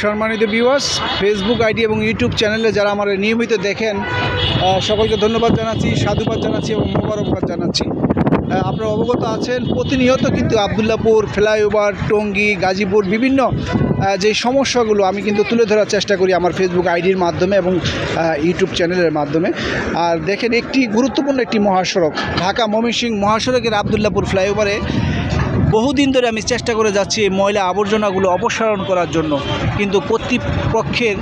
সম্মানিত viewers Facebook ID এবং YouTube চ্যানেলে যারা আমার নিয়মিত দেখেন সকলকে ধন্যবাদ জানাচ্ছি, সাধুবাদ জানাচ্ছি এবং মোবারকবাদ জানাচ্ছি। আপনারা অবগত আছেন, প্রতিনিয়ত কিন্তু আবদুল্লাপুর, ফ্লাইওভার, টঙ্গী, গাজীপুর বিভিন্ন যে সমস্যাগুলো আমি কিন্তু তুলে ধরার চেষ্টা করি আমার ফেসবুক আইডির মাধ্যমে এবং ইউটিউব চ্যানেলের মাধ্যমে। আর দেখেন একটি গুরুত্বপূর্ণ একটি মহাসড়ক ঢাকা ময়মনসিংহ মহাসড়কের আবদুল্লাপুর ফ্লাইওভারে বহুদিন ধরে আমি চেষ্টা করে যাচ্ছি এই ময়লা আবর্জনাগুলো অপসারণ করার জন্য। কিন্তু কর্তৃপক্ষের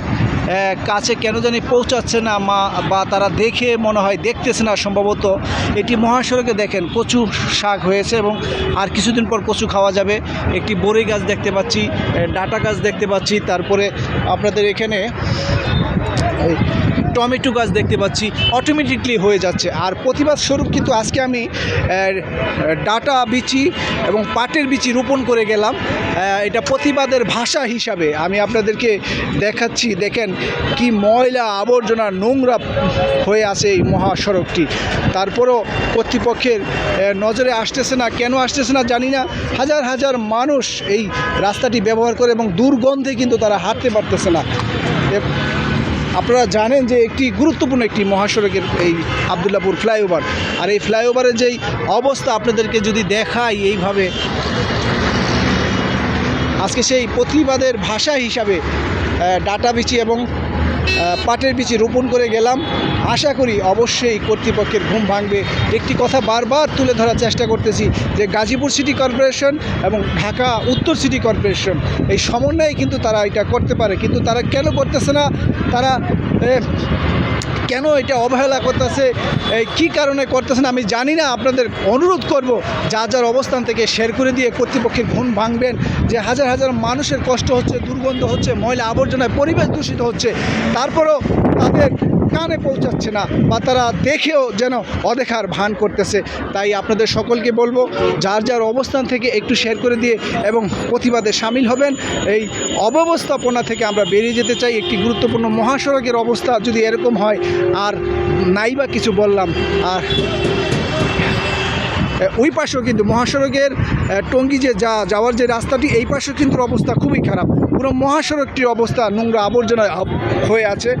কাছে কেন জানি পৌঁছাচ্ছে না, মা, বা তারা দেখে মনে হয় দেখতেছে না সম্ভবত। এটি মহাসড়কে দেখেন কচু শাক হয়েছে এবং আর কিছুদিন পর কচু খাওয়া যাবে। একটি বড়ই গাছ দেখতে পাচ্ছি ডাটা গাছ দেখতে পাচ্ছি। তারপরে আপনাদের এখানে টমেটো গাছ দেখতে পাচ্ছি অটোমেটিকলি হয়ে যাচ্ছে। আর প্রতিবাদ স্বরূপ কিন্তু আজকে আমি ডাটা বিচি এবং পাটের বিচি রোপণ করে গেলাম। এটা প্রতিবাদের ভাষা হিসাবে আমি আপনাদেরকে দেখাচ্ছি, দেখেন কি ময়লা আবর্জনা নোংরা হয়ে আছে এই মহাসড়কটি। তারপরও কর্তৃপক্ষের নজরে আসতেছে না, কেন আসতেছে না জানি না। হাজার হাজার মানুষ এই রাস্তাটি ব্যবহার করে এবং দুর্গন্ধে কিন্তু তারা হাঁটতে পারতেছে না। আপনারা জানেন যে একটি গুরুত্বপূর্ণ একটি মহাসড়কের এই আবদুল্লাপুর ফ্লাইওভার। আর এই ফ্লাইওভারের যেই অবস্থা আপনাদেরকে যদি দেখাই এইভাবে, আজকে সেই প্রতিবাদের ভাষা হিসাবে ডাটাবিচি ডাটা বিচি এবং পাটের বিচি রোপণ করে গেলাম। আশা করি অবশ্যই কর্তৃপক্ষের ঘুম ভাঙবে। একটি কথা বারবার তুলে ধরার চেষ্টা করতেছি যে গাজীপুর সিটি কর্পোরেশন এবং ঢাকা উত্তর সিটি কর্পোরেশন, এই সমন্বয়ে কিন্তু তারা এটা করতে পারে। কিন্তু তারা কেন করতেছে না? তারা কেন এটা অবহেলা করতেছে? কি কারণে করতেছেন? আমি জানি না, আপনাদের অনুরোধ করব, যা যার অবস্থান থেকে শের করে দিয়ে কর্তৃপক্ষের ঘুম ভাঙবেন, যে হাজার হাজার মানুষের কষ্ট হচ্ছে, দুর্গন্ধ হচ্ছে, ময়লা আবর্জনায় পরিবেশ দূষিত হচ্ছে। তারপরও তাদের কানে পৌঁছাচ্ছে না বা তারা দেখেও যেন অদেখার ভান করতেছে। তাই আপনাদের সকলকে বলব, যার যার অবস্থান থেকে একটু শেয়ার করে দিয়ে এবং প্রতিবাদে সামিল হবেন। এই অব্যবস্থাপনা থেকে আমরা বেরিয়ে যেতে চাই। একটি গুরুত্বপূর্ণ মহাসড়কের অবস্থা যদি এরকম হয়, আর নাই বা কিছু বললাম, আর ওই পাশেও কিন্তু মহাসড়কের টঙ্গি যে যা, যাওয়ার যে রাস্তাটি, এই পাশেও কিন্তু অবস্থা খুবই খারাপ। পুরো মহাসড়কটির অবস্থা নোংরা আবর্জনা হয়ে আছে।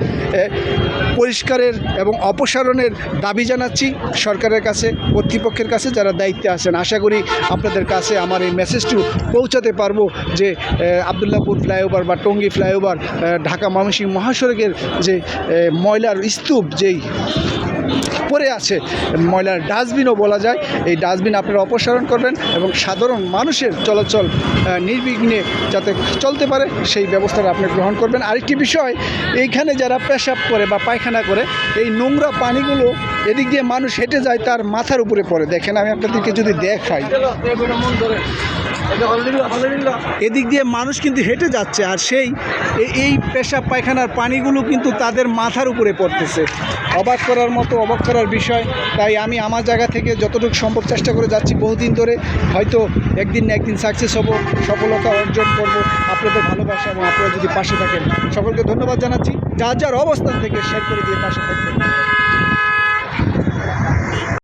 পরিষ্কারের এবং অপসারণের দাবি জানাচ্ছি সরকারের কাছে, কর্তৃপক্ষের কাছে যারা দায়িত্বে আছেন। আশা করি আপনাদের কাছে আমার এই মেসেজটি পৌঁছাতে পারব যে আবদুল্লাপুর ফ্লাইওভার বা টঙ্গী ফ্লাইওভার ঢাকা ময়মনসিংহ মহাসড়কের যে ময়লার স্তূপ যেই পড়ে আছে, ময়লার ডাস্টবিনও বলা যায়, এই ডাস্টবিন আপনারা অপসারণ করবেন এবং সাধারণ মানুষের চলাচল নির্বিঘ্নে যাতে চলতে পারে। সেই ব্যবস্থাটা আপনি গ্রহণ করবেন। আরেকটি বিষয়, এইখানে যারা পেশাব করে বা পায়খানা করে, এই নোংরা পানিগুলো এদিক দিয়ে মানুষ হেঁটে যায়, তার মাথার উপরে পড়ে। দেখেন, আমি আপনাদেরকে যদি দেখাই। এদিক দিয়ে মানুষ কিন্তু হেঁটে যাচ্ছে, আর সেই এই পেশাব পায়খানার পানিগুলো কিন্তু তাদের মাথার উপরে পড়তেছে। অবাক করার মতো, অবাক করার বিষয়। তাই আমি আমার জায়গা থেকে যতটুকু সম্ভব চেষ্টা করে যাচ্ছি। বহুদিন ধরে হয়তো একদিন না একদিন সাকসেস হব, সফলতা অর্জন করব। আপনাদের ভালোবাসা এবং আপনারা যদি পাশে থাকেন, সকলকে ধন্যবাদ জানাচ্ছি। যার যার অবস্থান থেকে শেয়ার করে দিয়ে পাশে থাকবেন।